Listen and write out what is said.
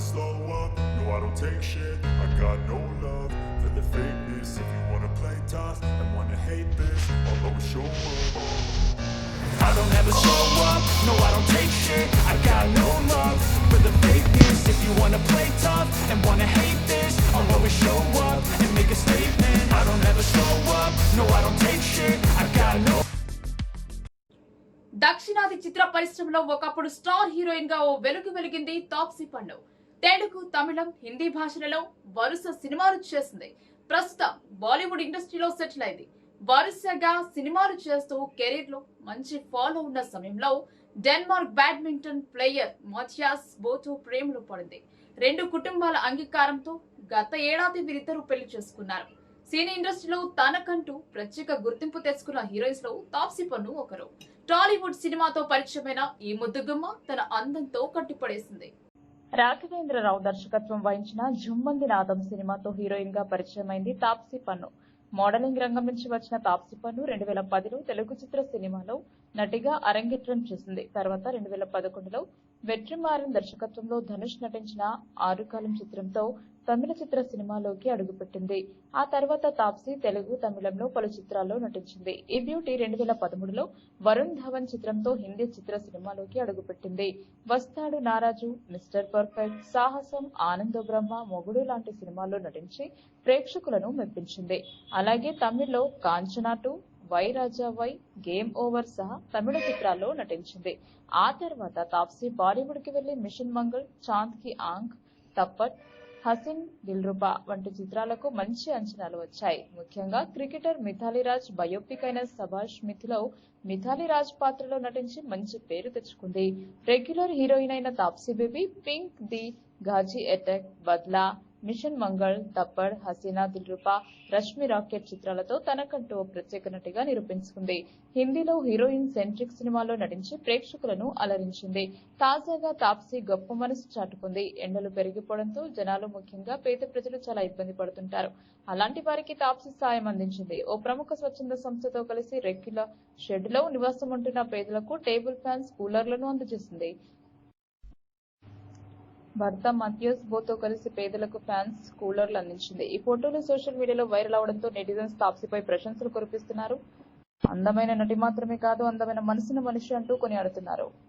never slow up, no I don't take shit I got no love for the fakeness If you wanna play tough and wanna hate this I'll always show up I don't ever slow up, no I don't take shit I got no love for the fakeness If you wanna play tough and wanna hate this I'll always show up and make a statement I don't ever slow up, no I don't take shit I got no దక్షిణాది చిత్ర పరిశ్రమలో ఒకప్పుడు star heroine గా ఓ వెలుగు వెలిగింది తాప్సీ పన్ను తెలుగు తమిళం హిందీ భాషలలో వరుస సినిమాలు చేసింది. ప్రస్తుతం బాలీవుడ్ ఇండస్ట్రీలో సెటిల్ అయింది. వరుసగా సినిమాలు చేస్తూ కెరీర్లో మంచి ఫాలో ఉన్న సమయంలో డెన్మార్క్ బ్యాడ్మింటన్ ప్లేయర్ మథియాస్ బోతో ప్రేమలో పడింది. రెండు కుటుంబాల అంగీకారంతో గత ఏడాది వీరిద్దరూ పెళ్ళి చేసుకున్నారు. సినీ ఇండస్ట్రీలో తనకంటూ ప్రత్యేక గుర్తింపు తెచ్చుకున్న హీరోయిన్స్లో తాప్సీ పన్ను ఒకరు. టాలీవుడ్ సినిమాతో పరిచయమైన ఈ ముద్దుగుమ్మ తన అందంతో కట్టిపడేసింది రాఘవేంద్రరావు దర్శకత్వం వహించిన జుమ్మంది నాదం సినిమాతో హీరోయిన్గా పరిచయమైంది తాప్సీ పన్ను. మోడలింగ్ రంగం నుంచి వచ్చిన తాప్సీ పన్ను రెండు వేల పదిలో తెలుగు చిత్ర సినిమాలో నటిగా అరంగేట్రం చేసింది. తర్వాత రెండు వేల పదకొండులో వెట్రిమారన్ దర్శకత్వంలో ధనుష్ నటించిన ఆరుకాలం చిత్రంతో తమిళ చిత్ర సినిమాలోకి అడుగుపెట్టింది. ఆ తర్వాత తాప్సీ తెలుగు తమిళంలో పలు చిత్రాల్లో నటించింది. ఈ బ్యూటీ రెండు వేల పదమూడులో వరుణ్ ధవన్ చిత్రంతో హిందీ చిత్ర సినిమాలోకి అడుగుపెట్టింది. వస్తాడు నారాజు మిస్టర్ పర్ఫెక్ట్ సాహసం ఆనంద బ్రహ్మ మొగుడు లాంటి సినిమాల్లో నటించి ప్రేక్షకులను మెప్పించింది. అలాగే తమిళ్ళో Kanchana two Vai Raja Vai game over సహా తమిళ చిత్రాల్లో నటించింది. ఆ తర్వాత తాప్సీ బాలీవుడ్కి వెళ్ళి మిషన్ మంగళ్ చాంద్కి ఆంక్ తప్పట్ హసిన్ దిల్రుబా వంటి చిత్రాలకు మంచి అంచనాలు వచ్చాయి. ముఖ్యంగా క్రికెటర్ మిథాలీ రాజ్ బయోపిక్ అయిన సభాష్ మిథిలో మిథాలీ రాజ్ పాత్రలో నటించి మంచి పేరు తెచ్చుకుంది. రెగ్యులర్ హీరోయిన్ అయిన Taapsee Baby Pink the Ghazi Attack Badla Mission Mangal Thappad Haseena Dilruba Rashmi Rocket చిత్రాలతో తనకంటూ ఓ ప్రత్యేక నటిగా నిరూపించుకుంది. హిందీలో హీరోయిన్ సెంట్రిక్ సినిమాలో నటించి ప్రేక్షకులను అలరించింది. తాజాగా తాప్సీ గొప్ప మనసు చాటుకుంది. ఎండలు పెరిగిపోవడంతో జనాలు ముఖ్యంగా పేద ప్రజలు చాలా ఇబ్బంది పడుతుంటారు. అలాంటి వారికి తాప్సీ సాయం అందించింది. ఓ ప్రముఖ స్వచ్ఛంద సంస్థతో కలిసి రెగ్యులర్ షెడ్లో నివాసం ఉంటున్న పేదలకు టేబుల్ ఫ్యాన్స్ కూలర్లను అందజేసింది. భర్త మథ్యూస్ బోతో కలిసి పేదలకు ఫ్యాన్స్ కూలర్లు అందించింది. ఈ ఫోటోలు సోషల్ మీడియాలో వైరల్ అవడంతో నెటిజన్స్ తాప్సిపై ప్రశంసలు కురిపిస్తున్నారు. అందమైన నటి మాత్రమే కాదు అందమైన మనసున్న మనిషి అంటూ కొనియాడుతున్నారు.